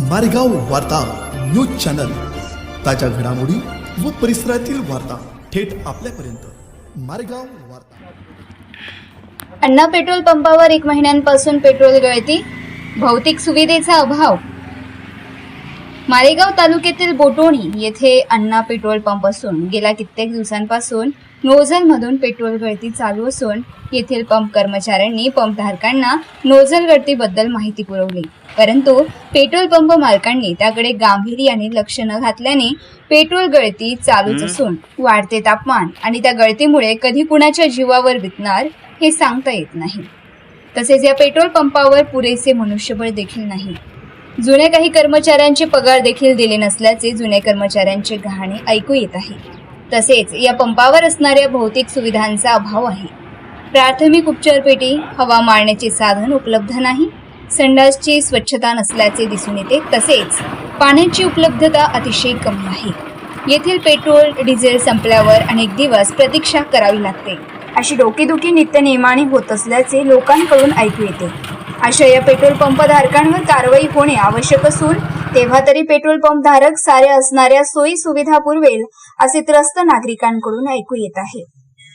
मारेगाव वार्ता news channel. ताज्या घडामोडी व परिसरातील वार्ता थेट आपल्यापर्यंत. मारेगाव वार्ता. अण्णा पेट्रोल पंपावर एक महिन्यांपासून पेट्रोल गळती भौतिक सुविधेचा अभाव. मारेगाव तालुक्यातील बोटोणी येथे अण्णा पेट्रोल पंप असून गेल्या कित्येक दिवसांपासून नोझलमधून पेट्रोल गळती चालू असून येथील पंप कर्मचाऱ्यांनी पंपधारकांना नोझल गळतीबद्दल माहिती पुरवली. परंतु पेट्रोल पंप मालकांनी त्याकडे गांभीर्याने लक्ष न घातल्याने पेट्रोल गळती चालूच असून वाढते तापमान आणि त्या गळतीमुळे कधी कुणाच्या जीवावर बितणार हे सांगता येत नाही. तसेच या पेट्रोल पंपावर पुरेसे मनुष्यबळ देखील नाही. जुन्या काही कर्मचाऱ्यांचे पगार देखील दिले नसल्याचे जुन्या कर्मचाऱ्यांचे गहाणे ऐकू येत आहे. तसेच या पंपावर असणाऱ्या भौतिक सुविधांचा अभाव आहे. प्राथमिक उपचारपेटी हवा मारण्याचे साधन उपलब्ध नाही संडासची स्वच्छता नसल्याचे दिसून येते तसेच पाण्याची उपलब्धता अतिशय कमी आहे. येथील पेट्रोल डिझेल संपल्यावर अनेक दिवस प्रतीक्षा करावी लागते. अशी डोकेदुखी नित्यनियमाने होत असल्याचे लोकांकडून ऐकू येते. अशा या पेट्रोल पंप धारकांवर कारवाई होणे आवश्यक असून तेव्हा तरी पेट्रोल पंप धारक साऱ्या असणाऱ्या सोयी सुविधा पुरवेल असे त्रस्त नागरिकांकडून ऐकू येत आहे.